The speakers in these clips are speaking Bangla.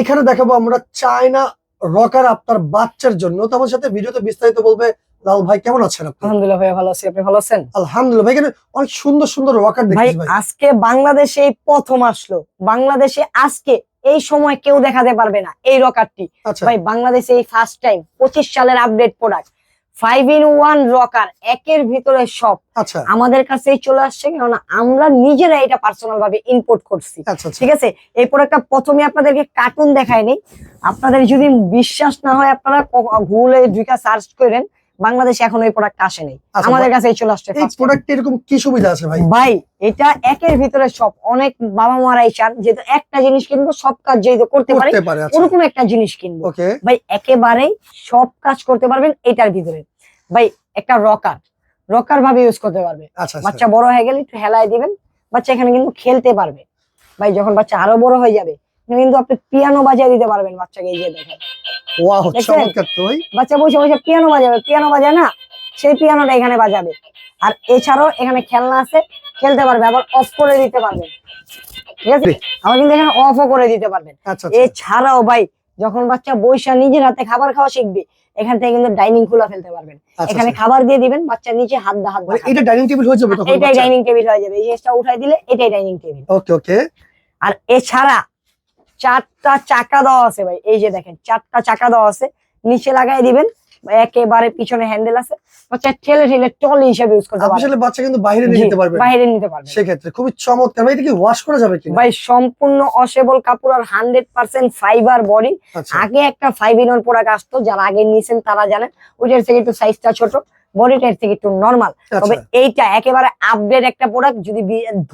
এখানে দেখাবো আমরা চায়না রকার আপনার বাচ্চার জন্য। তোমার সাথে ভিডিওতে বিস্তারিত বলবে লাল ভাই কেমন আছেন আপনি? আলহামদুলিল্লাহ ভাই ভালো আছি। আপনি ভালো আছেন? আলহামদুলিল্লাহ ভাই এখানে অনেক সুন্দর সুন্দর রকার ভাই দেখছি ভাই আজকে বাংলাদেশে এই প্রথম আসলো। বাংলাদেশে আজকে এই সময় কেউ দেখাতে পারবে না এই রকারটি। আচ্ছা। ভাই বাংলাদেশে এই ফার্স্ট টাইম পঁচিশ সালের update product five in one rocker একের ভিতরে সব। আচ্ছা। আমাদের কাছেই চলে আসছে কেননা আমরা নিজেরা এটা পার্সোনাল ভাবে ইম্পোর্ট করছি। আচ্ছা আচ্ছা। ঠিক আছে? এরপর একটা প্রথমে আপনাদেরকে কার্টুন দেখায়নি আপনাদের যদি বিশ্বাস না হয় আপনারা গুগলে ঢুকে সার্চ করেন। বাংলাদেশে এখন ওই প্রোডাক্ট আসে আচ্ছা, আমাদের কাছে চলে আসছে এই। প্রোডাক্টে এরকম কি সুবিধা আছে ভাই? ভাই এটা একের ভিতরে সব। অনেক বাবা মারাই চান যেহেতু একটা জিনিস কিনবো সব কাজ যেহেতু করতে পারে করতে পারে আচ্ছা। ওরকম একটা জিনিস কিনবো। ওকে। ভাই একেবারেই সব কাজ করতে পারবেন এটার ভিতরে। ভাই একটা রকার রকার ভাবে ইউজ করতে পারবে। আচ্ছা আচ্ছা। বাচ্চা বড় হয়ে গেলে একটু হেলায় দিবেন বাচ্চা এখানে কিন্তু খেলতে পারবে। ভাই যখন বাচ্চা আরও বড় হয়ে যাবে কিন্তু আপনি পিয়ানো বাজিয়ে দিতে পারবেন বাচ্চাকে এই যে দেখেন। ওয়াও চমৎকার তো বাচ্চা বসে বসে পিয়ানো বাজাবে পিয়ানো বাজায় না? সেই পিয়ানোটা এখানে বাজাবে। আর এছাড়াও এখানে খেলনা আছে খেলতে পারবে আবার অফ করে দিতে পারবেন ঠিক আছে? আবার কিন্তু এখানে অফও করে দিতে পারবেন। এছাড়াও ভাই যখন বাচ্চা বৈশা নিজের হাতে খাবার খাওয়া শিখবে এখান থেকে কিন্তু ডাইনিং খোলা ফেলতে পারবেন। আচ্ছা, এখানে আচ্ছা। খাবার দিয়ে দিবেন বাচ্চা নিচে হাত দা হাত মানে এটা ডাইনিং টেবিল হয়ে যাবে তখন এটাই ডাইনিং টেবিল হয়ে যাবে। এই জিনিসটা উঠাই দিলে এটাই ডাইনিং টেবিল ওকে ওকে আর এছাড়া চারটা চাকা দেওয়া আছে ভাই। এই যে দেখেন চারটা চাকা দেওয়া আছে। নিচে লাগাই দিবেন একেবারে পিছনে হ্যান্ডেল আছে। বাচ্চা ঠেলে ঠেলে টলি হিসেবে ইউজ করতে পারবেন। আসলে বাচ্চা কিন্তু বাইরে নিয়ে যেতে পারবেন। বাইরে নিতে পারবেন। সেক্ষেত্রে খুবই চমৎকার। ভাই এটা কি ওয়াশ করা যাবে কিনা? ভাই সম্পূর্ণ অসেবল কাপড় আর হান্ড্রেড পার্সেন্ট ফাইবার বডি আগে একটা ফাইভ ইন ওয়ান প্রোডাক্ট আসতো যারা আগে নিয়েছেন তারা জানেন। ওইটার থেকে একটু সাইজটা ছোট। বডিটার থেকে একটু নর্মাল তবে আচ্ছা এইটা একেবারে আপডেট একটা প্রোডাক্ট যদি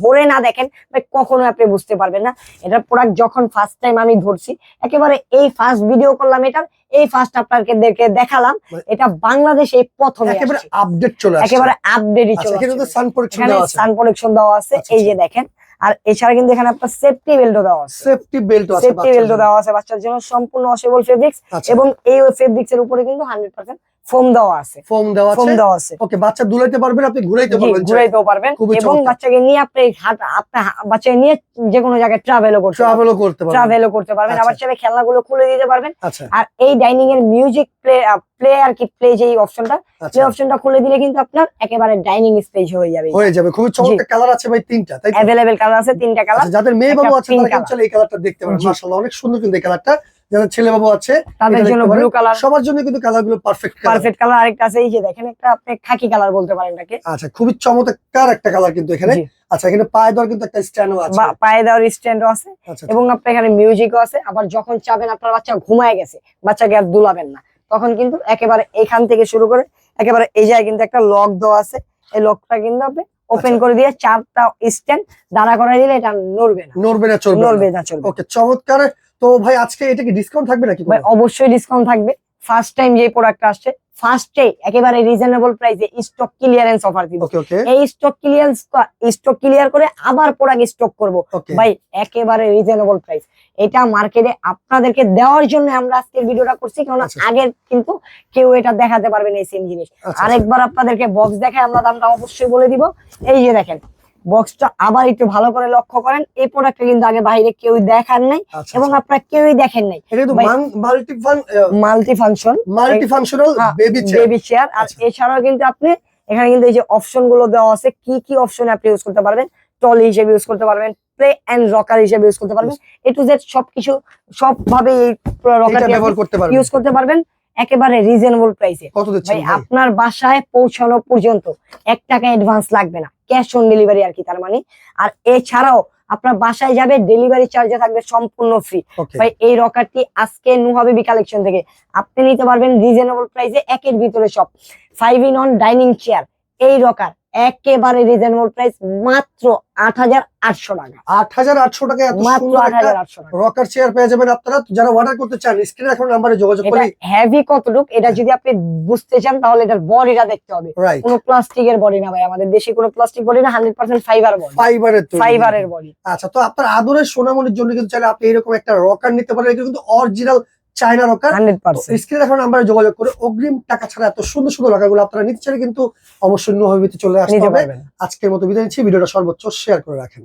ধরে না দেখেন ভাই কখনো আপনি বুঝতে পারবেন না। এটার প্রোডাক্ট যখন ফার্স্ট টাইম আমি ধরছি একেবারে এই ফার্স্ট ভিডিও করলাম এটার এই ফার্স্ট আপনাদেরকে দেখালাম মানে- এটা বাংলাদেশে এই প্রথমে একেবারে আপডেট চলে আসছে। একেবারে আপডেটই আচ্ছা চলে তো সান প্রোটেকশন দেওয়া আছে। সান প্রোটেকশন দেওয়া আছে আচ্ছা, এই যে দেখেন। আর এছাড়া কিন্তু এখানে আপনার সেফটি বেল্টও দেওয়া আছে। সেফটি বেল্ট আছে সেফটি বেল্টও দেওয়া আছে বাচ্চার জন্য সম্পূর্ণ অসেবল ফেব্রিক্স এবং এই ফেব্রিক্স এর উপরে কিন্তু হান্ড্রেড পার্সেন্ট ফোম দেওয়া আছে। ফোম দেওয়া ফোম দেওয়া আছে। ওকে বাচ্চা দুলাইতে পারবেন আপনি ঘুরাইতে পারবেন ঘুরাইতেও পারবেন। এবং বাচ্চাকে নিয়ে আপনি হা- বাচ্চাকে নিয়ে যে কোনো জায়গায় ট্রাভেলও করতে ট্রাভেলও করতে পারবেন। ট্রাভেলও করতে পারবেন। আচ্ছা। আবার চাইলে খেলনাগুলো খুলে দিতে পারবেন। আচ্ছা। আর এই ডাইনিং এর মিউজিক প্লে প্লে আর কি প্লে যে অপশনটা আচ্ছা। অপশনটা খুলে দিলে কিন্তু আপনার একেবারে ডাইনিং স্পেস হয়ে যাবে। হয়ে যাবে। খুবই চমৎকার কালার আছে ভাই তিনটা তাই তো? অ্যাভেলেবেল কালার আছে তিনটা কালার আচ্ছা, যাদের মেয়ে বাবু আছে তারা কিন্তু এই কালারটা দেখতে পারেন। মাশাআল্লাহ অনেক সুন্দর কিন্তু এই কালারটা যাদের ছেলে বাবু আছে তাদের জন্য ব্লু কালার সবার জন্য কিন্তু কালারগুলো পারফেক্ট পারফেক্ট কালার আরেকটা আছে এই যে দেখেন একটা আপনি খাকি কালার বলতে পারেন এটাকে। আচ্ছা খুবই চমৎকার একটা কালার কিন্তু এখানে। আচ্ছা এখানে পায়ে দেওয়ার কিন্তু একটা স্ট্যান্ডও আছে। বা- পায়ে দেওয়ার স্ট্যান্ডও আছে। আচ্ছা এবং আপনার এখানে মিউজিকও আছে। আবার যখন চাবেন আপনার বাচ্চা ঘুমায় গেছে বাচ্চাকে আর দুলাবেন না। তখন কিন্তু একেবারে এখান থেকে শুরু করে একেবারে এই জায়গায় কিন্তু একটা লক দেওয়া আছে। এই লকটা কিন্তু আপনি ওপেন আচ্ছা। করে দিয়ে চারটা স্ট্যান্ড দাঁড়া করে দিলে এটা নড়বে না। নড়বে না চলবে নড়বে না চলবে ওকে চমৎকার। তো ভাই আজকে এটা কি ডিসকাউন্ট থাকবে নাকি ভাই অবশ্যই ডিসকাউন্ট থাকবে। ফার্স্ট টাইম যে প্রোডাক্ট আসছে ফার্স্টে একেবারে রিজনেবল প্রাইসে স্টক ক্লিয়ারেন্স অফার দিব। এই স্টক ক্লিয়ারেন্স স্টক ক্লিয়ার করে আবার প্রোডাক্ট স্টক করব। ভাই একেবারে রিজনেবল প্রাইস এটা মার্কেটে আপনাদেরকে দেওয়ার জন্য আমরা আজকের ভিডিওটা করছি কারণ আচ্ছা। আগের কিন্তু কেউ এটা দেখাতে পারবে না এই সেম জিনিস। আচ্ছা আরেকবার আপনাদেরকে বক্স দেখায় আমরা দামটা অবশ্যই বলে দিব। এই যে দেখেন বক্সটা আবার একটু ভালো করে লক্ষ্য করেন এই প্রোডাক্টটা কিন্তু আগে বাইরে কেউ দেখার নাই আচ্ছা এবং আপনারা কেউই দেখেন নাই। Multi function multi functional baby chair baby chair আর আচ্ছা। এছাড়াও কিন্তু আপনি এখানে কিন্তু এই যে অপশনগুলো দেওয়া আছে কি কি অপশনে আপনি ইউজ করতে পারবেন? টলি হিসেবে ইউজ করতে পারবেন প্লে এন্ড রকার হিসেবে ইউজ করতে পারবেন। এ টু জেড সবকিছু সব ভাবে এই রকার ব্যবহার করতে পারবেন। ইউজ করতে পারবেন। একেবারে রিজনেবল প্রাইসে আপনার বাসায় পৌঁছানো পর্যন্ত এক টাকা অ্যাডভান্স লাগবে না। ক্যাশ অন ডেলিভারি আর কি তার মানে। আর এছাড়াও আপনার বাসায় যাবে ডেলিভারি চার্জে থাকবে সম্পূর্ণ ফ্রি। ভাই এই রকারটি আজকে নো হবে বি কালেকশন থেকে। আপনি নিতে পারবেন রিজনেবল প্রাইসে একের ভিতরে সব। Five in one dining chair এই রকার। একেবারে রিজনেবল প্রাইস মাত্র আট হাজার আটশো টাকা। আট হাজার আটশো টাকা মাত্র আট হাজার আটশো টাকা। রকার চেয়ার পেয়ে যাবেন আপনারা। যারা অর্ডার করতে চান স্ক্রিনে এখন নাম্বারে যোগাযোগ করে। হেভি কতটুক এটা যদি আপনি বুঝতে চান তাহলে এটার বডিটা দেখতে হবে। কোনো প্লাস্টিকের বডি না ভাই আমাদের দেশে কোনো প্লাস্টিক বডি না হান্ড্রেড পার্সেন্ট ফাইবার বডি ফাইবারের ফাইবারের বডি আচ্ছা তো আপনার আদরের সোনামণির জন্য কিন্তু চাইলে আপনি এরকম একটা রকার নিতে পারেন। কিন্তু অরিজিনাল চায়না রকার স্ক্রিনে এখন নাম্বারে যোগাযোগ করে অগ্রিম টাকা ছাড়া এত সুন্দর সুন্দর রকারগুলো আপনারা নিতে চাইলে কিন্তু অবশ্যই নুহাবিতে চলে আসতে হবে। আজকের মতো বিদায় নিচ্ছি। ভিডিওটা সর্বোচ্চ শেয়ার করে রাখেন।